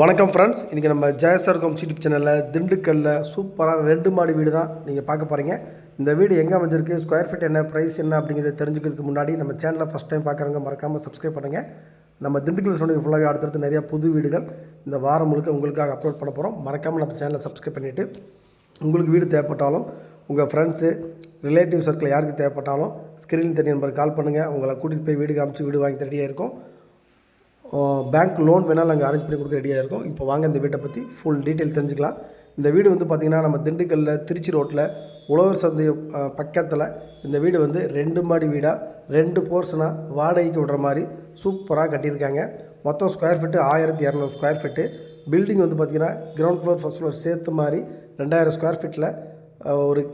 வணக்கம் ஃப்ரெண்ட்ஸ் இன்றைக்கி நம்ம ஜெயஸ்டார் கோம்ஸ் யூடியூப் சேனலில் திண்டுக்கல்லில் சூப்பரான ரெண்டு மாடி வீடு தான் நீங்கள் பார்க்க போகிறீங்க இந்த வீடு எங்கே அமைஞ்சிருக்கு ஸ்கொயர் ஃபீட் என்ன ப்ரைஸ் என்ன அப்படிங்கிறத தெரிஞ்சுக்கிறதுக்கு முன்னாடி நம்ம சேனலை ஃபஸ்ட் டைம் பார்க்குறவங்க மறக்காமல் சப்ஸ்கிரைப் பண்ணுங்கள் நம்ம திண்டுக்கல் சொன்னீங்க ஃபுல்லாகவே அடுத்தடுத்து நிறையா புது வீடுகள் இந்த வாரம் முழுக்க உங்களுக்காக அப்லோட் பண்ண போகிறோம் மறக்காமல் நம்ம சேனலை சப்ஸ்கிரைப் பண்ணிவிட்டு உங்களுக்கு வீடு தேவைப்பட்டாலும் உங்கள் ஃப்ரெண்ட்ஸு ரிலேட்டிவ் சர்க்கிள் யாருக்கு தேவைப்பட்டாலும் ஸ்க்ரீன் தெரிய நம்பருக்கு கால் பண்ணுங்கள் உங்களை கூட்டிகிட்டு போய் வீடு காமிச்சு வீடு வாங்கி ரெடியாக இருக்கும். பேங்க் லோன் வேணாலும் நாங்கள் அரேஞ்ச் பண்ணி கொடுக்க ரெடியாக இருக்கோம். இப்போ வாங்க இந்த வீட்டை பற்றி ஃபுல் டீட்டெயில் தெரிஞ்சுக்கலாம். இந்த வீடு வந்து பார்த்திங்கன்னா நம்ம திண்டுக்கல்லில் திருச்சி ரோட்டில் உழவர் சந்தை பக்கத்தில் இந்த வீடு வந்து ரெண்டு மாடி வீடாக ரெண்டு போர்ஷனாக வாடகைக்கு விடுற மாதிரி சூப்பராக கட்டியிருக்காங்க. மொத்தம் ஸ்கொயர் ஃபீட்டு ஆயிரத்தி இரநூறு ஸ்கொயர் ஃபீட்டு பில்டிங் வந்து பார்த்திங்கன்னா கிரவுண்ட் ஃப்ளோர் ஃபஸ்ட் ஃப்ளோர் சேர்த்து மாதிரி ரெண்டாயிரம் ஸ்கொயர் ஃபீட்டில் ஒரு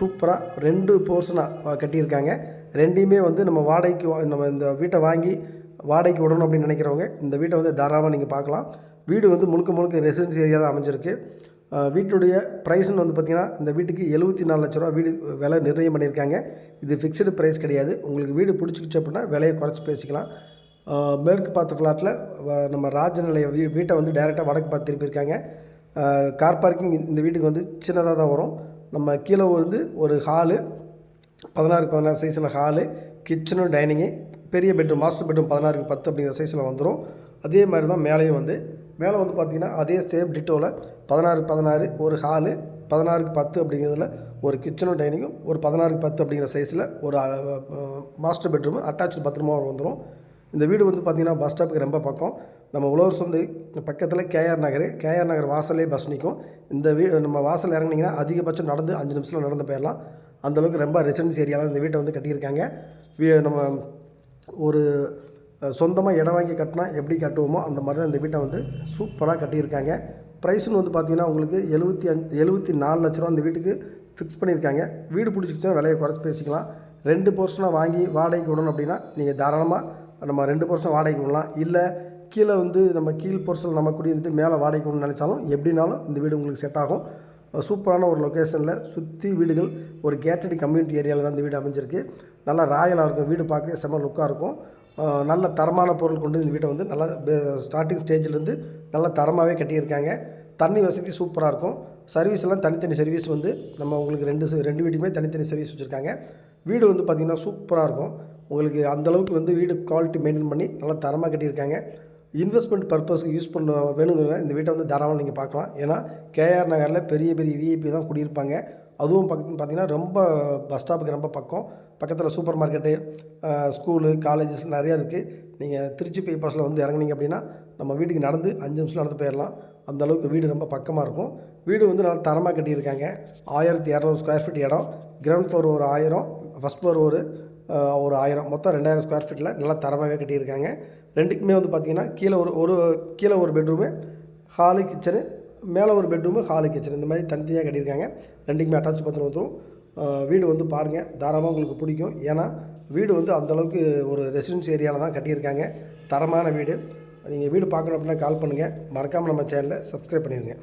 சூப்பராக ரெண்டு போர்ஷனாக கட்டியிருக்காங்க. ரெண்டையுமே வந்து நம்ம வாடகைக்கு வா- நம்ம இந்த வீட்டை வாங்கி வாடகைக்கு விடணும் அப்படின்னு நினைக்கிறவங்க இந்த வீட்டை வந்து தாராளமாக நீங்கள் பார்க்கலாம். வீடு வந்து முழுக்க முழுக்க ரெசிடென்சி ஏரியா தான் அமைஞ்சிருக்கு. வீட்டுடைய ப்ரைஸ்னு வந்து பார்த்திங்கன்னா இந்த வீட்டுக்கு எழுபத்தி நாலு லட்ச ரூபா வீடு விலை நிர்ணயம் பண்ணியிருக்காங்க. இது ஃபிக்ஸ்டு ப்ரைஸ் கிடையாது. உங்களுக்கு வீடு பிடிச்சிக்கிச்சு அப்படின்னா விலையை குறைச்சி பேசிக்கலாம். மேற்கு பார்த்த ஃப்ளாட்டில் நம்ம ராஜநிலைய வீ வீட்டை வந்து டைரெக்டாக வடக்கு பார்த்து திருப்பியிருக்காங்க. கார் பார்க்கிங் இந்த வீட்டுக்கு வந்து சின்னதாக தான் வரும். நம்ம கீழே வந்து ஒரு ஹாலு பதினாறு பதினாறு சைஸில் ஹாலு கிச்சனும் டைனிங்கு பெரிய பெட்ரூம் மாஸ்டர் பெட்ரூம் பதினாறுக்கு பத்து அப்படிங்கிற சைஸில் வந்துடும் அதே மாதிரி தான் மேலேயும் வந்து. மேலே வந்து பார்த்திங்கன்னா அதே சேம் டிட்டோவில் பதினாறு பதினாறு ஒரு ஹாலு பதினாறுக்கு பத்து அப்படிங்கிறதுல ஒரு கிச்சனும் டைனிங்கும் ஒரு பதினாறுக்கு பத்து அப்படிங்கிற சைஸில் ஒரு மாஸ்டர் பெட்ரூம் அட்டாச்சு பத்திரமா வந்துடும் இந்த வீடு வந்து பார்த்திங்கன்னா பஸ் ஸ்டாப்புக்கு ரொம்ப பக்கம். நம்ம உழவர் சந்தை பக்கத்தில் கேஆர் நகர். கேஆர் நகர் வாசலே பஸ் நிற்கும் இந்த வீ நம்ம வாசல் இறங்குனீங்கன்னா அதிகபட்சம் நடந்து அஞ்சு நிமிஷத்தில் நடந்து போயிடலாம் அந்தளவுக்கு ரொம்ப ரெசிடென்ஸ் ஏரியாவில் இந்த வீட்டை வந்து கட்டியிருக்காங்க. வீ- நம்ம ஒரு சொந்தமாக இடம் வாங்கி கட்டினா எப்படி கட்டுவோமோ அந்த மாதிரி தான் இந்த வீட்டை வந்து சூப்பராக கட்டியிருக்காங்க. ப்ரைஸ்னு வந்து பார்த்தீங்கன்னா உங்களுக்கு எழுபத்தி அஞ்சு எழுபத்தி நாலு லட்ச ரூபா அந்த வீட்டுக்கு ஃபிக்ஸ் பண்ணியிருக்காங்க. வீடு பிடிச்சிக்கிச்சா விலையை குறைச்சி பேசிக்கலாம். ரெண்டு போர்ஷனாக வாங்கி வாடகைக்கு விடணும் அப்படின்னா நீங்கள் தாராளமாக நம்ம ரெண்டு போர்ஷன் வாடகைக்கு விடலாம். இல்லை கீழே வந்து நம்ம கீழ் போர்ஷன் நம்ம குடியிருந்துட்டு மேலே வாடகைக்கு விடணும்னு நினச்சாலும் எப்படினாலும் இந்த வீடு உங்களுக்கு செட் ஆகும். சூப்பரான ஒரு லொக்கேஷனில் சுற்றி வீடுகள் ஒரு கேட்டடி கம்யூனிட்டி ஏரியாவில் தான் இந்த வீடு அமைஞ்சிருக்கு. நல்லா ராயலாக இருக்கும் வீடு பார்க்கவே செம்ம லுக்காக இருக்கும். நல்ல தரமான பொருள் கொண்டு இந்த வீட்டை வந்து நல்லா ஸ்டார்டிங் ஸ்டேஜ்லேருந்து நல்ல தரமாகவே கட்டியிருக்காங்க. தண்ணி வசதி சூப்பராக இருக்கும். சர்வீஸ் எல்லாம் தனித்தனி சர்வீஸ் வந்து நம்ம உங்களுக்கு ரெண்டு ச- ரெண்டு வீட்டுக்குமே தனித்தனி சர்வீஸ் வச்சுருக்காங்க. வீடு வந்து பார்த்திங்கன்னா சூப்பராக இருக்கும். உங்களுக்கு அந்தளவுக்கு வந்து வீடு குவாலிட்டி மெயின்டைன் பண்ணி நல்லா தரமாக கட்டியிருக்காங்க. இன்வெஸ்ட்மெண்ட் பர்பஸ்க்கு யூஸ் பண்ண வேணுங்கிற இந்த வீட்டை வந்து தாராளமாக நீங்கள் பார்க்கலாம். ஏன்னா கேஆர் நகரில் பெரிய பெரிய விஐபி தான் குடியிருப்பாங்க. அதுவும் பக்கத்து பார்த்தீங்கன்னா ரொம்ப பஸ் ஸ்டாப்புக்கு ரொம்ப பக்கம். பக்கத்தில் சூப்பர் மார்க்கெட்டு ஸ்கூலு காலேஜஸ் நிறையா இருக்குது நீங்கள் திருச்சி பைபாஸில் வந்து இறங்குனீங்க அப்படின்னா நம்ம வீட்டுக்கு நடந்து அஞ்சு நிமிஷம் நடந்து போயிடலாம் அந்த அளவுக்கு வீடு ரொம்ப பக்கமாக இருக்கும். வீடு வந்து நல்லா தரமாக கட்டியிருக்காங்க. ஆயிரத்தி இரநூறு ஸ்கொயர் ஃபீட் இடம். கிரவுண்ட் ஃப்ளோர் ஒரு ஆயிரம் ஃபஸ்ட் ஃப்ளோர் ஒரு ஒரு ஆயிரம். மொத்தம் ரெண்டாயிரம் ஸ்கொயர் ஃபீட்டில் நல்லா தரமாகவே கட்டியிருக்காங்க. ரெண்டுக்குமே வந்து பார்த்திங்கன்னா கீழே ஒரு ஒரு கீழே ஒரு பெட்ரூமு ஹாலு கிச்சனு மேலே ஒரு பெட்ரூமு ஹாலு கிச்சன் இந்த மாதிரி தனித்தனியாக கட்டியிருக்காங்க. ரெண்டுக்குமே அட்டாச் பத்திரம் வந்துடும் வீடு வந்து பாருங்கள் தாராளமாக உங்களுக்கு பிடிக்கும். ஏன்னா வீடு வந்து அந்தளவுக்கு ஒரு ரெசிடென்ஸ் ஏரியாவில் தான் கட்டியிருக்காங்க. தரமான வீடு. நீங்கள் வீடு பார்க்கணும் அப்படின்னா கால் பண்ணுங்கள் மறக்காமல் நம்ம சேனலை சப்ஸ்கிரைப் பண்ணிடுங்க